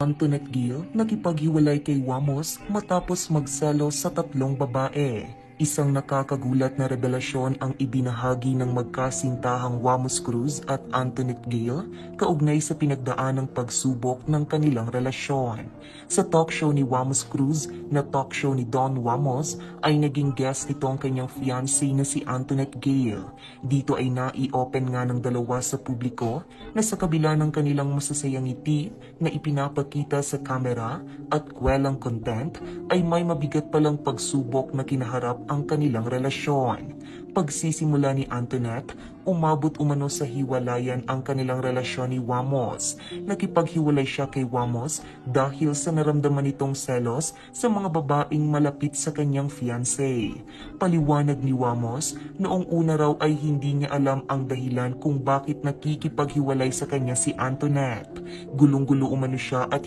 Antoinette Gill nakipaghiwalay kay Wamos matapos magselo sa tatlong babae. Isang nakakagulat na revelasyon ang ibinahagi ng magkasintahang Wamos Cruz at Antoinette Gill kaugnay sa pinagdaanang pagsubok ng kanilang relasyon. Sa talk show ni Wamos Cruz na talk show ni Don Wamos ay naging guest nito ang kanyang fiancé na si Antoinette Gill. Dito ay nai-open nga ng dalawa sa publiko na sa kabila ng kanilang masasayang ngiti na ipinapakita sa kamera at kwelang content ay may mabigat palang pagsubok na kinaharap ang kanilang relasyon. Pagsisimula ni Antoinette, umabot umano sa hiwalayan ang kanilang relasyon ni Wamos. Nakipaghiwalay siya kay Wamos dahil sa naramdaman nitong selos sa mga babaeng malapit sa kanyang fiancé. Paliwanag ni Wamos, noong una raw ay hindi niya alam ang dahilan kung bakit nakikipaghiwalay sa kanya si Antoinette. Gulong-gulo umano siya at